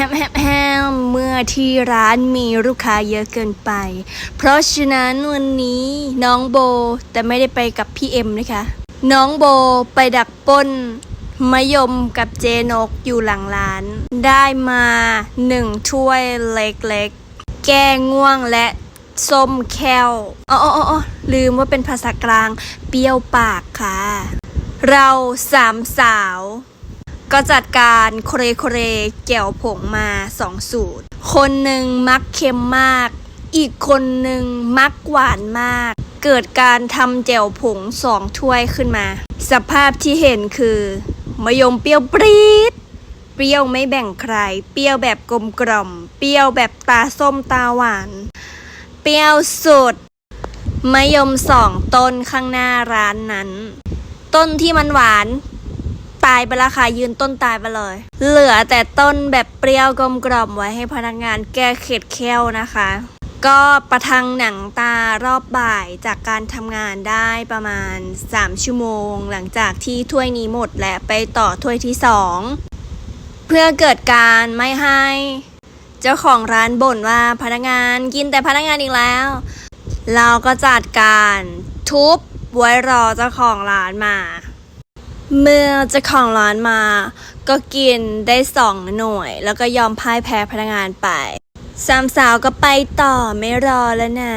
ฮมแฮมแฮมเมื่อที่ร้านมีลูกค้าเยอะเกินไป เพราะฉะนั้นวันนี้น้องโบแต่ไม่ได้ไปกับพี่เอ็มนะคะ น้องโบไปดักป้นมะยมกับเจนกอยู่หลังร้าน ได้มาหนึ่งถ้วยเล็กๆ แก้ง่วงและส้มแควอ๋ออ๋ออ๋อลืมว่าเป็นภาษากลาง เปรี้ยวปากค่ะ เราสามสาว ก็จัดการโคเรโคเรแก้วผงมาสองสูตร คนหนึ่งมักเค็มมาก อีกคนหนึ่งมักหวานมาก เกิดการทำแจ่วผงสองถ้วยขึ้นมา สภาพที่เห็นคือมะยมเปรี้ยวปรี๊ดเปรี้ยวไม่แบ่งใคร เปรี้ยวแบบกลมกล่อม เปรี้ยวแบบตาส้มตาหวาน เปรี้ยวสุดมะยมสองต้นข้างหน้าร้านนั้น ต้นที่มันหวาน ตายไปและค่ะยืนต้นตายไปเลย เหลือแต่ต้นแบบเปรี้ยวกลมกล่อมไว้ให้พนักงานแก้เข็ดแค้วนะคะ ก็ประทังหนังตารอบบ่ายจากการทำงานได้ประมาณ 3 ชั่วโมง หลังจากที่ถ้วยนี้หมดและไปต่อถ้วยที่ 2 เพื่อเกิดการไม่ให้ เจ้าของร้านบ่นว่าพนักงานกินแต่พนักงานอีกแล้ว เราก็จัดการทุบไว้รอเจ้าของร้านมา เมื่อจะของร้านมา ก็กินได้สองหน่วย แล้วก็ยอมพ่ายแพ้พนักงานไปสามสาวก็ไปต่อไม่รอแล้วนะ